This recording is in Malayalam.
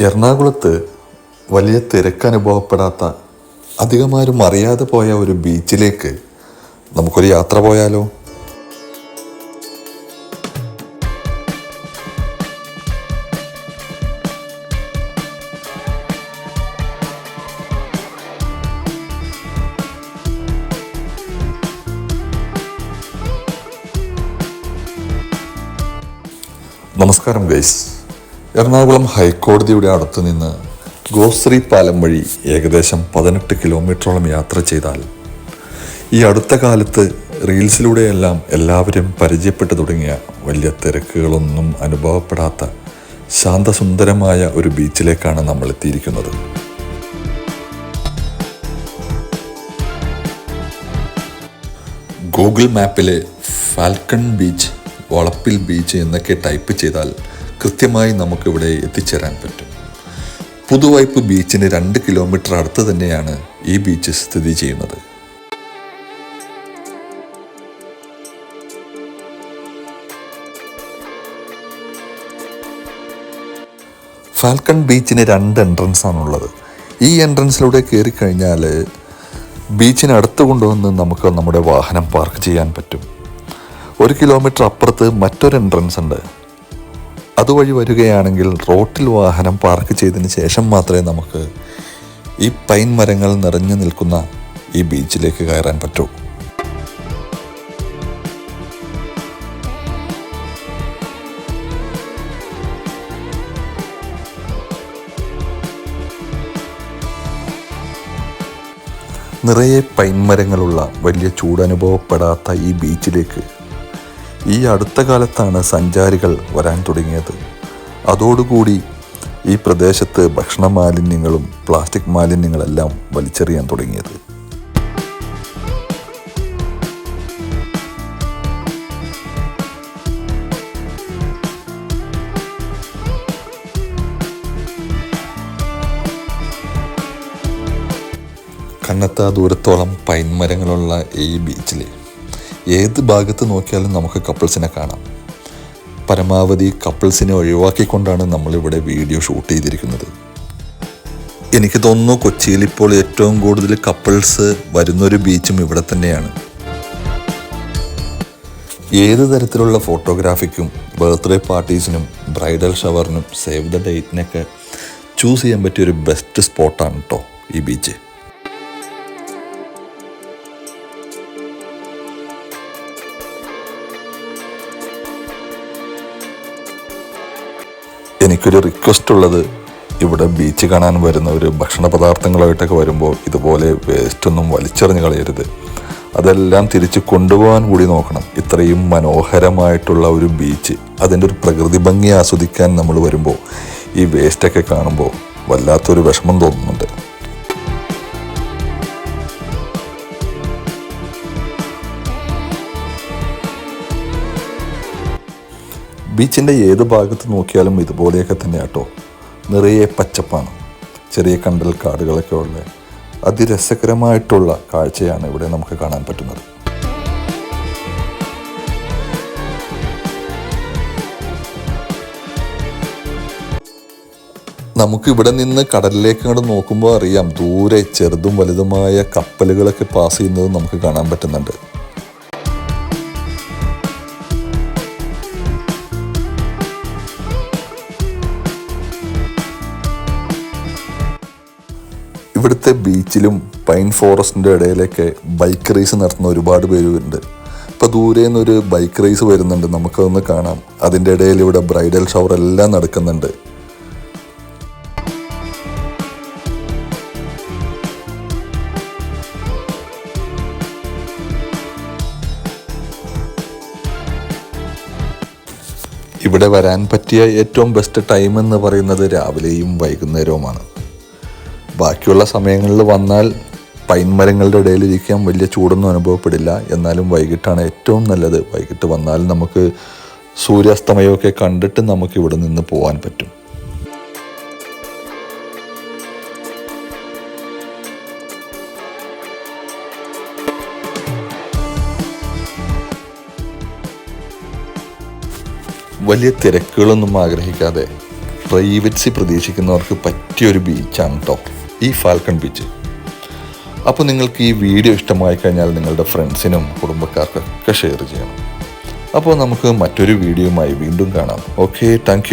എറണാകുളത്ത് വലിയ തിരക്ക് അനുഭവപ്പെടാത്ത അധികമാരും അറിയാതെ പോയ ഒരു ബീച്ചിലേക്ക് നമുക്കൊരു യാത്ര പോയാലോ? നമസ്കാരം ഗൈസ്. എറണാകുളം ഹൈക്കോടതിയുടെ അടുത്ത് നിന്ന് ഗോശ്രീ പാലം വഴി ഏകദേശം പതിനെട്ട് കിലോമീറ്ററോളം യാത്ര ചെയ്താൽ ഈ അടുത്ത കാലത്ത് റീൽസിലൂടെയെല്ലാം എല്ലാവരും പരിചയപ്പെട്ടു തുടങ്ങിയ വലിയ തിരക്കുകളൊന്നും അനുഭവപ്പെടാത്ത ശാന്തസുന്ദരമായ ഒരു ബീച്ചിലേക്കാണ് നമ്മൾ എത്തിയിരിക്കുന്നത്. ഗൂഗിൾ മാപ്പിലെ ഫാൽക്കൺ ബീച്ച് വളപ്പിൽ ബീച്ച് എന്നൊക്കെ ടൈപ്പ് ചെയ്താൽ കൃത്യമായി നമുക്കിവിടെ എത്തിച്ചേരാൻ പറ്റും. പുതുവൈപ്പ് ബീച്ചിന് രണ്ട് കിലോമീറ്റർ അടുത്ത് തന്നെയാണ് ഈ ബീച്ച് സ്ഥിതി ചെയ്യുന്നത്. ഫാൽക്കൺ ബീച്ചിന് രണ്ട് എൻട്രൻസ് ആണുള്ളത്. ഈ എൻട്രൻസിലൂടെ കയറി കഴിഞ്ഞാൽ ബീച്ചിന് അടുത്ത് കൊണ്ടുവന്ന് നമുക്ക് നമ്മുടെ വാഹനം പാർക്ക് ചെയ്യാൻ പറ്റും. ഒരു കിലോമീറ്റർ അപ്പുറത്ത് മറ്റൊരു എൻട്രൻസ് ഉണ്ട്. അതുവഴി വരികയാണെങ്കിൽ റോട്ടിൽ വാഹനം പാർക്ക് ചെയ്തതിന് ശേഷം മാത്രമേ നമുക്ക് ഈ പൈൻ മരങ്ങൾ നിറഞ്ഞു നിൽക്കുന്ന ഈ ബീച്ചിലേക്ക് കയറാൻ പറ്റൂ. നിറയെ പൈൻ പൈൻമരങ്ങളുള്ള വലിയ ചൂടനുഭവപ്പെടാത്ത ഈ ബീച്ചിലേക്ക് ഈ അടുത്ത കാലത്താണ് സഞ്ചാരികൾ വരാൻ തുടങ്ങിയത്. അതോടുകൂടി ഈ പ്രദേശത്ത് ഭക്ഷണ മാലിന്യങ്ങളും പ്ലാസ്റ്റിക് മാലിന്യങ്ങളെല്ലാം വലിച്ചെറിയാൻ തുടങ്ങിയത്. കണ്ണെത്താ ദൂരത്തോളം പൈൻ മരങ്ങളുള്ള ഈ ബീച്ചിൽ ഏത് ഭാഗത്ത് നോക്കിയാലും നമുക്ക് കപ്പിൾസിനെ കാണാം. പരമാവധി കപ്പിൾസിനെ ഒഴിവാക്കിക്കൊണ്ടാണ് നമ്മളിവിടെ വീഡിയോ ഷൂട്ട് ചെയ്തിരിക്കുന്നത്. എനിക്ക് തോന്നുന്നു കൊച്ചിയിൽ ഇപ്പോൾ ഏറ്റവും കൂടുതൽ കപ്പിൾസ് വരുന്നൊരു ബീച്ചും ഇവിടെ തന്നെയാണ്. ഏത് തരത്തിലുള്ള ഫോട്ടോഗ്രാഫിക്കും ബർത്ത്ഡേ പാർട്ടീസിനും ബ്രൈഡൽ ഷവറിനും സേവ് ദ ഡേറ്റിനൊക്കെ ചൂസ് ചെയ്യാൻ പറ്റിയ ഒരു ബെസ്റ്റ് സ്പോട്ടാണ് കേട്ടോ ഈ ബീച്ച്. എനിക്കൊരു റിക്വസ്റ്റ് ഉള്ളത്. ഇവിടെ ബീച്ച് കാണാൻ വരുന്നവർ ഭക്ഷണ പദാർത്ഥങ്ങളായിട്ടൊക്കെ വരുമ്പോൾ ഇതുപോലെ വേസ്റ്റൊന്നും വലിച്ചെറിഞ്ഞ് കളയരുത്. അതെല്ലാം തിരിച്ച് കൊണ്ടുപോകാൻ കൂടി നോക്കണം. ഇത്രയും മനോഹരമായിട്ടുള്ള ഒരു ബീച്ച് അതിന്റെ ഒരു പ്രകൃതി ഭംഗി ആസ്വദിക്കാൻ നമ്മൾ വരുമ്പോൾ ഈ വേസ്റ്റൊക്കെ കാണുമ്പോൾ വല്ലാത്തൊരു വിഷമം തോന്നുന്നുണ്ട്. ബീച്ചിന്റെ ഏത് ഭാഗത്ത് നോക്കിയാലും ഇതുപോലെയൊക്കെ തന്നെ കേട്ടോ നിറയെ പച്ചപ്പാണ്. ചെറിയ കണ്ടൽ കാടുകളൊക്കെ ഉള്ള അതിരസകരമായിട്ടുള്ള കാഴ്ചയാണ് ഇവിടെ നമുക്ക് കാണാൻ പറ്റുന്നത്. നമുക്ക് ഇവിടെ നിന്ന് കടലിലേക്ക് അങ്ങോട്ട് നോക്കുമ്പോൾ അറിയാം ദൂരെ ചെറുതും വലുതുമായ കപ്പലുകളൊക്കെ പാസ് ചെയ്യുന്നത് നമുക്ക് കാണാൻ പറ്റുന്നുണ്ട്. ഇവിടുത്തെ ബീച്ചിലും പൈൻ ഫോറസ്റ്റിന്റെ ഇടയിലൊക്കെ ബൈക്ക് റേസ് നടത്തുന്ന ഒരുപാട് പേരുണ്ട്. ഇപ്പോൾ ദൂരെ നിന്നൊരു ബൈക്ക് റേസ് വരുന്നുണ്ട് നമുക്കതൊന്ന് കാണാം. അതിന്റെ ഇടയിൽ ഇവിടെ ബ്രൈഡൽ ഷവർ എല്ലാം നടക്കുന്നുണ്ട്. ഇവിടെ വരാൻ പറ്റിയ ഏറ്റവും ബെസ്റ്റ് ടൈം എന്ന് പറയുന്നത് രാവിലെയും വൈകുന്നേരവുമാണ്. ബാക്കിയുള്ള സമയങ്ങളിൽ വന്നാൽ പൈൻ മരങ്ങളുടെ ഇടയിൽ ഇരിക്കാൻ വലിയ ചൂടൊന്നും അനുഭവപ്പെടില്ല. എന്നാലും വൈകിട്ടാണ് ഏറ്റവും നല്ലത്. വൈകിട്ട് വന്നാൽ നമുക്ക് സൂര്യാസ്തമയമൊക്കെ കണ്ടിട്ട് നമുക്ക് ഇവിടെ നിന്ന് പോകാൻ പറ്റും. വലിയ തിരക്കുകളൊന്നും ആഗ്രഹിക്കാതെ പ്രൈവറ്റ്സി പ്രതീക്ഷിക്കുന്നവർക്ക് പറ്റിയൊരു ബീച്ചാണ് കേട്ടോ ഈ ഫാൽക്കൺ ബീച്ച്. അപ്പോൾ നിങ്ങൾക്ക് ഈ വീഡിയോ ഇഷ്ടമായി കഴിഞ്ഞാൽ നിങ്ങളുടെ ഫ്രണ്ട്സിനും കുടുംബക്കാർക്കൊക്കെ ഷെയർ ചെയ്യണം. അപ്പോൾ നമുക്ക് മറ്റൊരു വീഡിയോയുമായി വീണ്ടും കാണാം. Okay thank